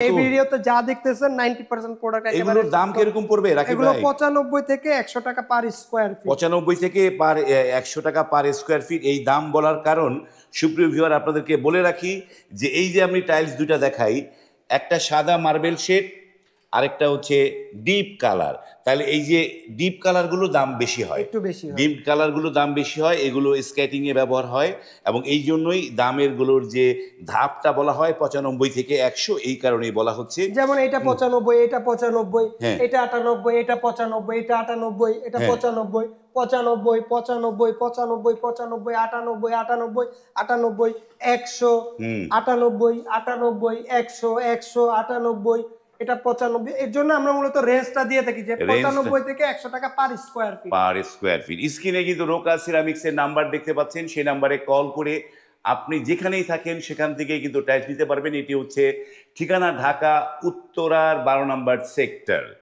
এই ভিডিওতে যা দেখতেছেন নাইনটি পার্সেন্ট প্রোডাক্ট এগুলোর দাম কীরকম পড়বে রাকিব এগুলো ভাই? পঁচানব্বই থেকে একশো টাকা পার স্কোয়ার ফিট পঁচানব্বই থেকে পার একশো টাকা পার স্কোয়ার ফিট এই দাম বলার কারণ সুপ্রিয় ভিউয়ার আপনাদেরকে বলে রাখি যে এই যে আমি টাইলস দুইটা দেখাই একটা সাদা মার্বেল শেড আরেকটা হচ্ছে ডিপ কালার তাহলে এই যে ডিপ কালারগুলো দাম বেশি হয় একটু বেশি। ডিপ কালারগুলো দাম বেশি হয় এগুলো স্কেটিং এ ব্যবহার হয় এবং এই জন্যই দামেরগুলোর যে ধাপটা বলা হয় পঁচানব্বই থেকে একশো এই কারণেই বলা হচ্ছে যেমন এটা পঁচানব্বই এটা পঁচানব্বই হ্যাঁ। এটা আটানব্বই এটা পঁচানব্বই এটা আটানব্বই এটা হ্যাঁ। পঁচানব্বই পঁচানব্বই পঁচানব্বই পঁচানব্বই পঁচানব্বই আটানব্বই আটানব্বই আটানব্বই একশো আটানব্বই আটানব্বই একশো একশো আটানব্বই এটা পঁচানব্বই এর জন্য আমরা মূলত রেঞ্জটা দিয়ে থাকি যে Range টা- পঁচানব্বই থেকে একশো টাকা per square feet per square feet স্ক্রিনে কিন্তু রোকা সিরামিক্স এর নাম্বার দেখতে পাচ্ছেন সেই নাম্বারে কল করে আপনি যেখানেই থাকেন সেখান থেকে কিন্তু টাইলস নিতে পারবেন। এটি হচ্ছে ঠিকানা ঢাকা উত্তরার বারো নাম্বার সেক্টর